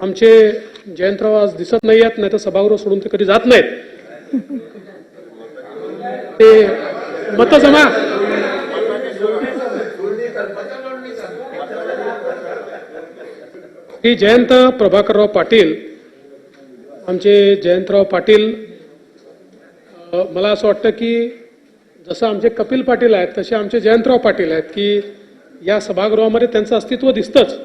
आमचे जयंतराव आज दिसत नाही आहेत नाही तर सभागृह सोडून ते कधी जात नाहीत. ते मत जमा की जयंत प्रभाकरराव पाटील आमचे जयंतराव पाटील मला असं वाटतं की जसं आमचे कपिल पाटील आहेत तसे आमचे जयंतराव पाटील आहेत की या सभागृहामध्ये त्यांचं अस्तित्व दिसतंच.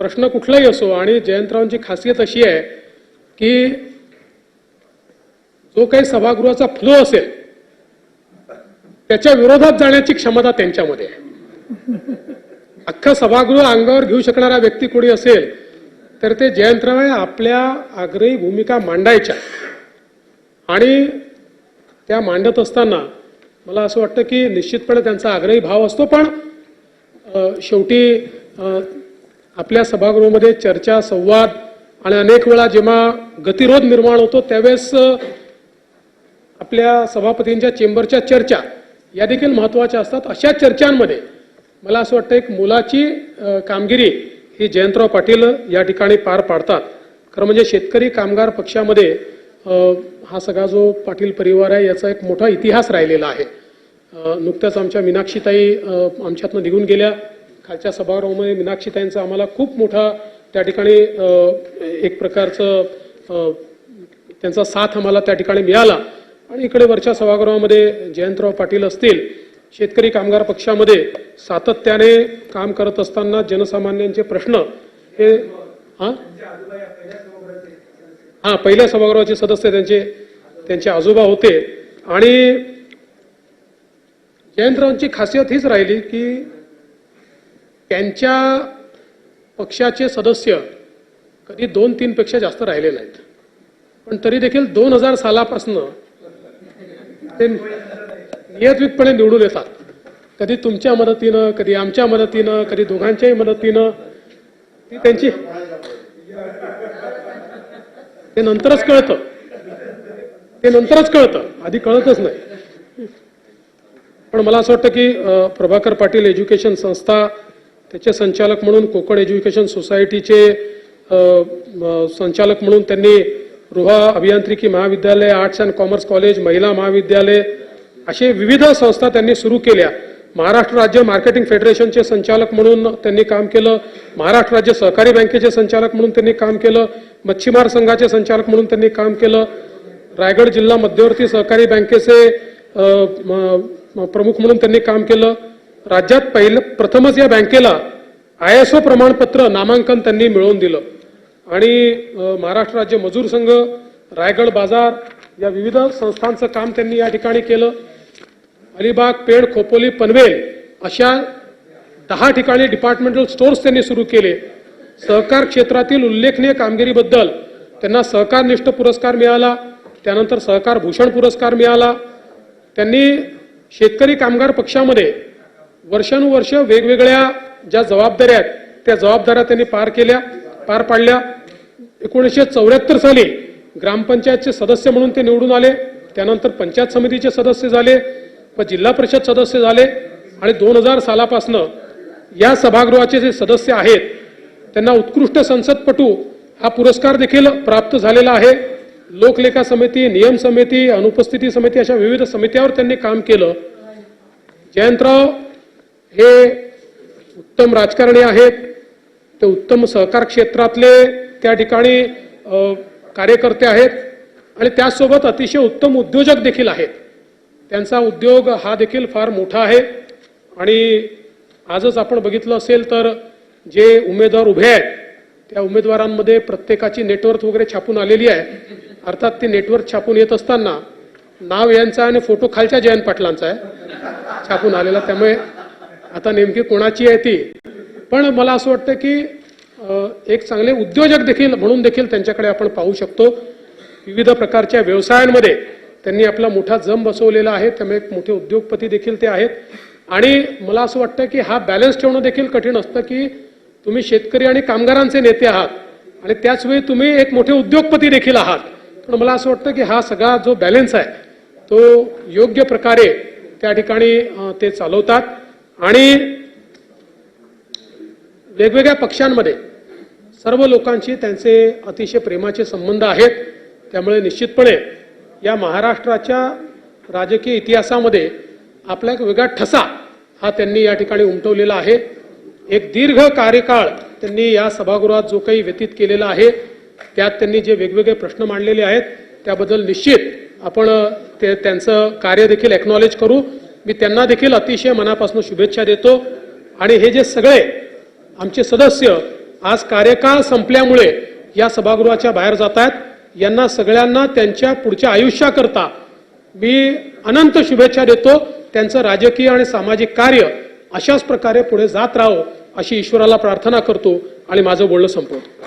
प्रश्न कुठलाही असो आणि जयंतरावांची खासियत अशी आहे की जो काही सभागृहाचा फ्लो असेल त्याच्या विरोधात जाण्याची क्षमता त्यांच्यामध्ये आहे. अख्खा सभागृह अंगावर घेऊ शकणारा व्यक्ती कोणी असेल तर ते जयंतराव आपल्या आग्रही भूमिका मांडायच्या. आणि त्या मांडत असताना मला असं वाटतं की निश्चितपणे त्यांचा आग्रही भाव असतो पण शेवटी आपल्या सभागृहामध्ये चर्चा संवाद आणि अनेक वेळा जेव्हा गतिरोध निर्माण होतो त्यावेळेस आपल्या सभापतींच्या चेंबरच्या चर्चा या देखील महत्त्वाच्या असतात. अशा चर्चांमध्ये मला असं वाटतं एक मुलाची कामगिरी ही जयंतराव पाटील या ठिकाणी पार पाडतात. खरं म्हणजे शेतकरी कामगार पक्षामध्ये हा सगळा जो पाटील परिवार आहे याचा एक मोठा इतिहास राहिलेला आहे. नुकत्याच आमच्या मीनाक्षीताई आमच्यातनं निघून गेल्या. खालच्या सभागृहामध्ये मीनाक्षीताईंचा आम्हाला खूप मोठा त्या ठिकाणी एक प्रकारचं त्यांचा साथ आम्हाला त्या ठिकाणी मिळाला. आणि इकडे वरच्या सभागृहामध्ये जयंतराव पाटील असतील शेतकरी कामगार पक्षामध्ये सातत्याने काम करत असताना जनसामान्यांचे प्रश्न हे हां? हा पहिल्या सभागृहाचे सदस्य त्यांचे त्यांचे आजोबा होते. आणि जयंतरावांची खासियत हीच राहिली की त्यांच्या पक्षाचे सदस्य कधी दोन तीनपेक्षा जास्त राहिले नाहीत. पण तरी देखील दोन हजार सालापासनं ते नियतवितपणे निवडून येतात. कधी तुमच्या मदतीनं कधी आमच्या मदतीनं कधी दोघांच्याही मदतीनं ती त्यांची ते नंतरच कळतं. ते नंतरच कळतं. आधी कळतच नाही. पण मला असं वाटतं की प्रभाकर पाटील एज्युकेशन संस्था त्याचे संचालक म्हणून कोकण एज्युकेशन सोसायटीचे संचालक म्हणून त्यांनी रुहा अभियांत्रिकी महाविद्यालय आर्ट्स अँड कॉमर्स कॉलेज महिला महाविद्यालय असे विविध संस्था त्यांनी सुरू केल्या. महाराष्ट्र राज्य मार्केटिंग फेडरेशनचे संचालक म्हणून त्यांनी काम केलं. महाराष्ट्र राज्य सहकारी बँकेचे संचालक म्हणून त्यांनी काम केलं. मच्छीमार संघाचे संचालक म्हणून त्यांनी काम केलं. रायगड जिल्हा मध्यवर्ती सहकारी बँकेचे प्रमुख म्हणून त्यांनी काम केलं. राज्यात पहिलं प्रथमच या बँकेला आय एस ओ प्रमाणपत्र नामांकन त्यांनी मिळवून दिलं. आणि महाराष्ट्र राज्य मजूर संघ रायगड बाजार या विविध संस्थांचं काम त्यांनी या ठिकाणी केलं. अलिबाग पेड खोपोली पनवेल अशा दहा ठिकाणी डिपार्टमेंटल स्टोअर्स त्यांनी सुरू केले. सहकार क्षेत्रातील उल्लेखनीय कामगिरीबद्दल त्यांना सहकारनिष्ठ पुरस्कार मिळाला. त्यानंतर सहकार भूषण पुरस्कार मिळाला. त्यांनी शेतकरी कामगार पक्षामध्ये वर्षानुवर्ष वेगवेगळ्या ज्या जबाबदाऱ्या आहेत त्या जबाबदाऱ्या त्यांनी पार केल्या पार पाडल्या. एकोणीसशे चौऱ्याहत्तर साली ग्रामपंचायतचे सदस्य म्हणून ते निवडून आले त्यानंतर पंचायत समितीचे सदस्य झाले व जिल्हा परिषद सदस्य झाले आणि दोन हजार सालापासनं या सभागृहाचे जे सदस्य आहेत त्यांना उत्कृष्ट संसदपटू हा पुरस्कार देखील प्राप्त झालेला आहे. लोकलेखा समिती नियम समिती अनुपस्थिती समिती अशा विविध समित्यावर त्यांनी काम केलं. जयंतराव हे उत्तम राजकारणी आहेत. ते उत्तम सहकार क्षेत्रातले त्या ठिकाणी कार्यकर्ते आहेत. आणि त्याचसोबत अतिशय उत्तम उद्योजक देखील आहेत. त्यांचा उद्योग हा देखील फार मोठा आहे. आणि आजच आपण बघितलं असेल तर जे उमेदवार उभे आहेत त्या उमेदवारांमध्ये प्रत्येकाची नेटवर्क वगैरे छापून आलेली आहे. अर्थात ती नेटवर्क छापून येत असताना नाव यांचा आणि फोटो खालच्या जयंत पाटलांचा आहे. छापून आलेला त्यामुळे आता नेमकी कोणाची आहे ती? पण मला असं वाटतं की एक चांगले उद्योजक देखील म्हणून देखील त्यांच्याकडे आपण पाहू शकतो. विविध प्रकारच्या व्यवसायांमध्ये त्यांनी आपला मोठा जम बसवलेला आहे. त्यामुळे एक मोठे उद्योगपती देखील ते आहेत. आणि मला असं वाटतं की हा बॅलन्स ठेवणं देखील कठीण असतं की तुम्ही शेतकरी आणि कामगारांचे नेते आहात. आणि त्याचवेळी तुम्ही एक मोठे उद्योगपती देखील आहात. पण मला असं वाटतं की हा सगळा जो बॅलन्स आहे तो योग्य प्रकारे त्या ठिकाणी ते चालवतात. आणि वेगवेगळ्या पक्षांमध्ये सर्व लोकांशी त्यांचे अतिशय प्रेमाचे संबंध आहेत. त्यामुळे निश्चितपणे या महाराष्ट्राच्या राजकीय इतिहासामध्ये आपला एक वेगळा ठसा हा त्यांनी या ठिकाणी उमटवलेला आहे. एक दीर्घ कार्यकाळ त्यांनी या सभागृहात जो काही व्यतीत केलेला आहे त्यात त्यांनी जे वेगवेगळे प्रश्न मांडलेले आहेत त्याबद्दल निश्चित आपण ते त्यांचं कार्य देखील एक्नॉलेज करू. मी त्यांना देखील अतिशय मनापासून शुभेच्छा देतो. आणि हे जे सगळे आमचे सदस्य आज कार्यकाळ संपल्यामुळे या सभागृहाच्या बाहेर जात आहेत. यांना सगळ्यांना त्यांच्या पुढच्या आयुष्याकरता मी अनंत शुभेच्छा देतो. त्यांचं राजकीय आणि सामाजिक कार्य अशाच प्रकारे पुढे जात राहो अशी ईश्वराला प्रार्थना करतो. आणि माझं बोलणं संपवतो.